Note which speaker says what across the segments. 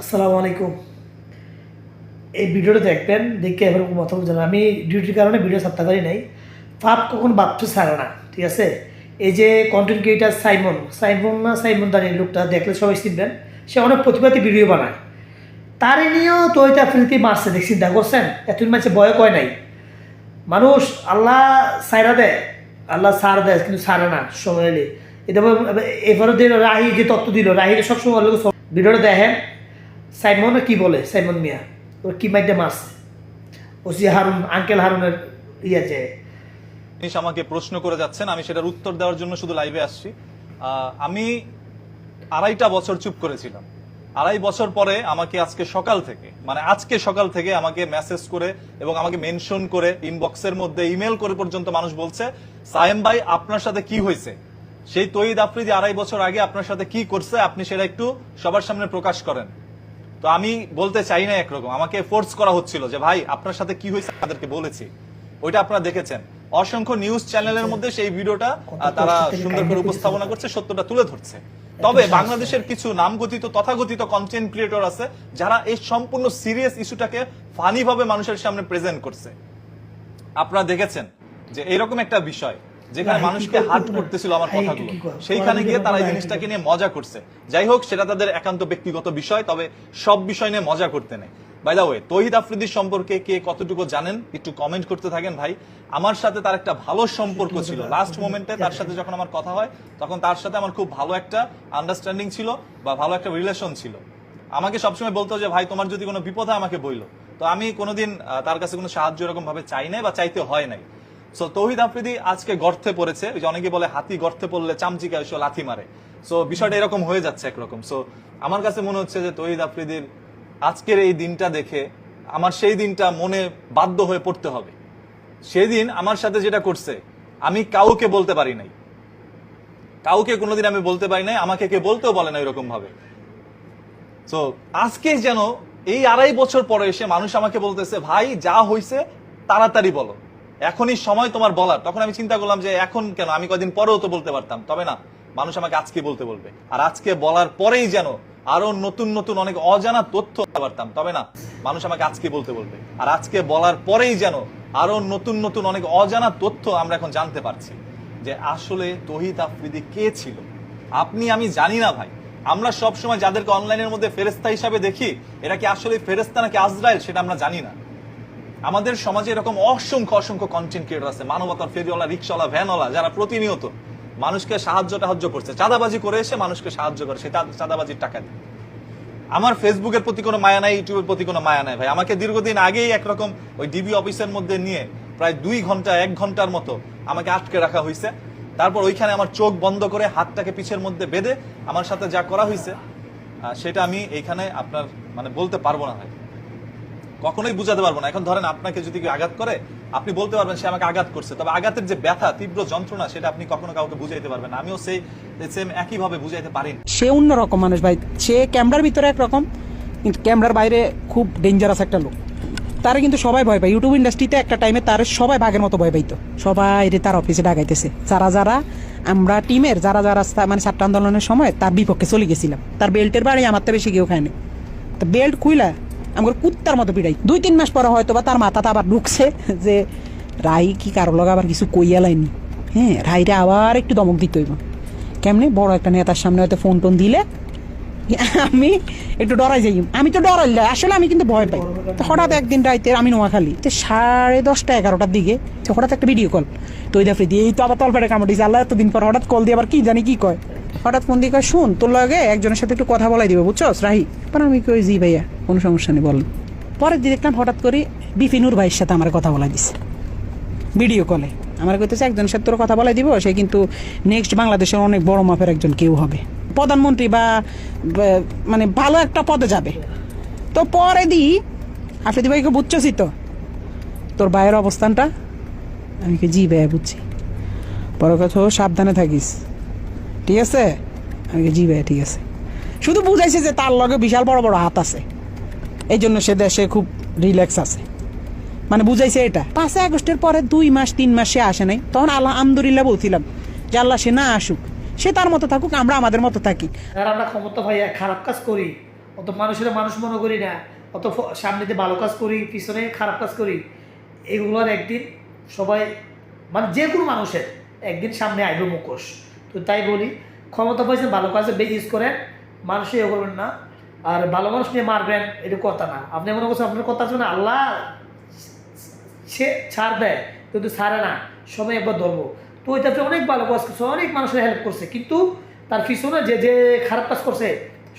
Speaker 1: আসসালামু আলাইকুম। এই ভিডিওটা দেখবেন, দেখে এবার কথা বলছেন আমি ডিউটির কারণে ভিডিও ছাড়তে পারি নাই। পাপ কখন বাপতে ছাড়ে না, ঠিক আছে? এই যে কন্টেন্ট ক্রিয়েটার সাইমন সাইমন না সাইমন দাঁড়িয়ে লোকটা দেখলে সবাই চিনবেন, সে অনেক প্রতিবাদী ভিডিও বানায়। তার নিয়েও তো ওইটা ফ্রিতে মারছে, দেখ, চিন্তা করছেন? এতদিন মাসে বয় কয় নাই। মানুষ আল্লাহ সাইরা দেয়, আল্লাহ সার দেয়, কিন্তু সারে না সময় এলে। এটা এবারে দিল রাহি যে তত্ত্ব দিল রাহিকে সবসময় ভিডিওটা দেখেন। সাইমন কি বলে? সাইমন মিয়া। ওর কি মাস ও যে হারুন, আঙ্কেল হারুনের ইয়ে যে।
Speaker 2: আমাকে প্রশ্ন করে যাচ্ছেন, আমি সেটার উত্তর দেওয়ার জন্য শুধু লাইভে আসছি। আমি আড়াইটা বছর চুপ করেছিলাম। আড়াই বছর পরে আমাকে আজকে সকাল থেকে মানে আজকে সকাল থেকে আমাকে মেসেজ করে এবং আমাকে মেনশন করে ইনবক্সের মধ্যে ইমেল করে পর্যন্ত মানুষ বলছে, সায়েম ভাই, আপনার সাথে কি হয়েছে? সেই তৈদ আফ্রিদি আড়াই বছর আগে আপনার সাথে কি করছে? আপনি সেটা একটু সবার সামনে প্রকাশ করেন। তো আমি বলতে চাই না একরকম। আমাকে ফোর্স করা হচ্ছিল যে ভাই আপনার সাথে কি হয়েছে তাদেরকে বলেছি। ওইটা আপনারা দেখেছেন। অসংখ্য নিউজ চ্যানেলের মধ্যে সেই ভিডিওটা তারা সুন্দর করে উপস্থাপনা করছে সত্যটা তুলে ধরছে। তবে বাংলাদেশের কিছু নামগতিত তথাগতিত কন্টেন্ট ক্রিয়েটর আছে যারা এই সম্পূর্ণ সিরিয়াস ইস্যুটাকে ফানি ভাবে মানুষের সামনে প্রেজেন্ট করছে। আপনারা দেখেছেন যে এরকম একটা বিষয় যেখানে মানুষকে হার্ট করতেছিল আমার
Speaker 1: হ্যাঁ,
Speaker 2: কথাগুলো। সেইখানে গিয়ে তারা এই জিনিসটাকে নিয়ে মজা করছে। যাই হোক সেটা তাদের একান্ত ব্যক্তিগত বিষয় তবে সব বিষয় নিয়ে মজা করতে নেই। বাই দা ওয়ে তহিদ আফ্রিদির সম্পর্কে কে কতটুকু জানেন একটু কমেন্ট করতে থাকেন ভাই। আমার সাথে তার একটা ভালো সম্পর্ক ছিল। লাস্ট মোমেন্টে তার সাথে যখন আমার কথা হয় তখন তার সাথে আমার খুব ভালো একটা আন্ডারস্ট্যান্ডিং ছিল বা ভালো একটা রিলেশন ছিল। আমাকে সবসময় বলতো যে ভাই তোমার যদি কোনো বিপদ হয় আমাকে বইলো। তো আমি কোনোদিন তার কাছে কোনো সাহায্য এরকম ভাবে চাই নাই বা চাইতে হয় নাই। সো তৌহিদ আফ্রিদি আজকে গর্তে পড়েছে। ওই যে অনেকে বলে হাতি গর্তে পড়লে চামচিকা এসে লাথি মারে। সো বিষয়টা এরকম হয়ে যাচ্ছে একরকম। সো আমার কাছে মনে হচ্ছে যে তৌহিদ আফ্রিদির আজকের এই দিনটা দেখে আমার সেই দিনটা মনে বাধ্য হয়ে পড়তে হবে। সেদিন আমার সাথে যেটা করছে, আমি কাউকে বলতে পারি নাই। কাউকে কোনোদিন আমি বলতে পারি নাই, আমাকে কে বলতেও বলে না এরকম ভাবে তো আজকে যেন এই আড়াই বছর পরে এসে মানুষ আমাকে বলতেছে, ভাই, যা হইছে, তাড়াতাড়ি বলো। এখনই সময় তোমার বলার। তখন আমি চিন্তা করলাম যে এখন কেন? আমি কদিন পরেও তো বলতে পারতাম। তবে না, মানুষ আমাকে আজকে বলতে বলবে। আর আজকে বলার পরেই যেন আরও নতুন নতুন অনেক অজানা তথ্য পারতাম। তবে না, মানুষ আমাকে আজকে বলতে বলবে। আর আজকে বলার পরেই যেন আরও নতুন নতুন অনেক অজানা তথ্য আমরা এখন জানতে পারছি। যে আসলে তহিদ আফ্রিদি কে ছিল? আপনি, আমি জানি না ভাই। আমরা সব সময় যাদেরকে অনলাইনের মধ্যে ফেরেস্তা হিসাবে দেখি, এরা কি আসলে ফেরেস্তা নাকি আজরাইল সেটা আমরা জানি না। আমাদের সমাজে এরকম অসংখ্য অসংখ্য কন্টেন্ট ক্রিয়েটর আছে। মানবতার ফেরিওয়ালা, রিক্সাওয়ালা, ভ্যানওয়ালা, যারা প্রতিনিয়ত মানুষকে সাহায্য টাহায্য করছে। চাঁদাবাজি করে এসে মানুষকে সাহায্য করে, সে চাঁদাবাজির টাকা দিয়ে। আমার ফেসবুকের প্রতি কোনো মায়া নাই ইউটিউবের প্রতি কোনো মায়া নাই ভাই। আমাকে দীর্ঘদিন আগেই একরকম ওই ডিবি অফিসের মধ্যে নিয়ে প্রায় দুই ঘণ্টা, এক ঘণ্টার মতো আমাকে আটকে রাখা হয়েছে তারপর ওইখানে আমার চোখ বন্ধ করে হাতটাকে পিছের মধ্যে বেঁধে আমার সাথে যা করা হয়েছে সেটা আমি এইখানে আপনার মানে বলতে পারব না ভাই। কখনোই বুঝাতে পারব না। এখন ধরেন আপনাকে যদি কেউ আঘাত করে, আপনি বলতে পারবেন সে আমাকে আঘাত করছে। তবে আঘাতের যে ব্যথা, তীব্র যন্ত্রণা, সেটা আপনি কখনো কাউকে বুঝাইতে পারবেন আমিও সেই সেম একইভাবে বুঝাইতে পারি।
Speaker 3: সে অন্যরকম মানুষ ভাই। সে ক্যামেরার ভিতরে একরকম, কিন্তু ক্যামেরার বাইরে খুব ডেঞ্জারাস একটা লোক। তারা কিন্তু সবাই ভয় পায়। ইউটিউব ইন্ডাস্ট্রিতে একটা টাইমে তার সবাই বাঘের মতো ভয় পাইতো। সবাই রে তার অফিসে ডাকাইতেছে। যারা যারা আমরা টিমের যারা যারা মানে ছাত্র আন্দোলনের সময় তার বিপক্ষে চলে গেছিলাম। তার বেল্টের বাড়ি আমার তো বেশি কেউ খায়নি তো বেল্ট খুইলা আমার কুত্তার মতো পিড়াই দুই তিন মাস পরে হয়তো বা তার মাথাটা আবার ঢুকছে যে, রাই কি কারও লগে আবার কিছু কইয়া লাইনি? হ্যাঁ রাইরে আবার একটু দমক দিতে হইব। কেমনে? বড় একটা নেতার সামনে হয়তো ফোন টোন দিলে আমি একটু ডরাই যাই আমি তো ডরাই যাই আসলে আমি কিন্তু ভয় পাই। তো হঠাৎ একদিন রাইতে আমি নোয়াখালী, তো সাড়ে দশটা এগারোটার দিকে তো হঠাৎ একটা ভিডিও কল তো ওই দিয়ে, এই তো আবার তলপেটে কামড় দিয়েছে আল্লাহ এতদিন পর হঠাৎ কল দিয়ে আবার কি জানি কি কয়? হঠাৎ ফোন দিয়ে কয়, শুন, তোর লগে একজনের সাথে একটু কথা বলাই দিবে, বুঝছস? রাহি? পর আমি কই, জি ভাইয়া। কোনো সমস্যা নেই বল পরের দিন দেখলাম হঠাৎ করে বিপিনুর ভাইয়ের সাথে আমার কথা বলাই দিছে। ভিডিও কলে। আমার কইতেছে একজনের সাথে তোর কথা বলাই দিব, সে কিন্তু নেক্সট বাংলাদেশের অনেক বড় মাপের একজন কেউ হবে। প্রধানমন্ত্রী বা মানে ভালো একটা পদে যাবে। তো পরে দি, আফ্রিদি ভাইকে বুঝছসই তো, তোর ভাইয়ের অবস্থানটা, আমি কি জি ভাইয়া বুঝছি। পরে কথা সাবধানে থাকিস। ঠিক আছে? আমি কি জি ভাইয়া ঠিক আছে? শুধু বুঝাইছে যে তার লগে বিশাল বড় বড় হাত আছে। এই জন্য সে দেশে খুব রিল্যাক্স আছে। মানে বুঝাইছে এটা। পাঁচই আগস্টের পরে দুই মাস, তিন মাস সে আসে নাই। তখন আল্লাহ আলহামদুলিল্লাহ বলছিলাম যে আল্লাহ সে না আসুক, সে তার মতো থাকুক, আমরা আমাদের মতো থাকি।
Speaker 1: আর আমরা ক্ষমতা ভাইয়া খারাপ কাজ করি, অত মানুষের মানুষ মনে করি না, অত সামনেতে ভালো কাজ করি, পিছনে খারাপ কাজ করি, এগুলোর একদিন সবাই মানে যে কোনো মানুষের একদিন সামনে আইব মুখোশ। তো তাই বলি, ক্ষমতা পাইছেন, ভালো কাজে ইউজ করেন মানুষ ইয়ে করবেন না। আর ভালো মানুষ নিয়ে মারবেন, এটা কথা না। আপনি মনে করছেন আপনার কথা আছে না আল্লাহ সে ছাড় দেয় কিন্তু ছাড়ে না। সবাই একবার ধরবো। তো ওইটাতে অনেক ভালো কাজ করছে, অনেক মানুষের হেল্প করছে। কিন্তু তার পিছনে যে যে খারাপ কাজ করছে,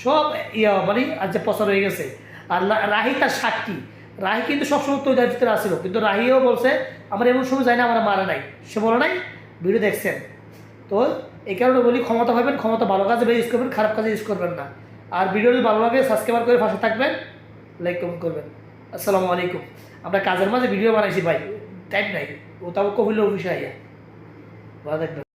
Speaker 1: সব ইয়া মানে আজ যে প্রচার হয়ে গেছে। আর রাহি তার সাক্ষী। রাহি কিন্তু সবসময় তো ভিতরে আসছিল। কিন্তু রাহিও বলছে, আমার এমন সময় যায় না, আমার মারা নাই। সে বলে নাই, ভিডিও দেখছেন। তো এই কারণে বলি, ক্ষমতা পাবেন, ক্ষমতা ভালো কাজে ইউজ করবেন, খারাপ কাজে ইউজ করবেন না। আর ভিডিও যদি ভালো লাগে সাবস্ক্রাইব করে পাশে থাকবেন লাইক কমেন্ট করবেন। আসসালামু আলাইকুম। আমরা কাজের মাঝে ভিডিও বানাইছি ভাই। টাইম নাই। ও তাও কবিল অফিসে আইয়া। ভালো থাকবেন।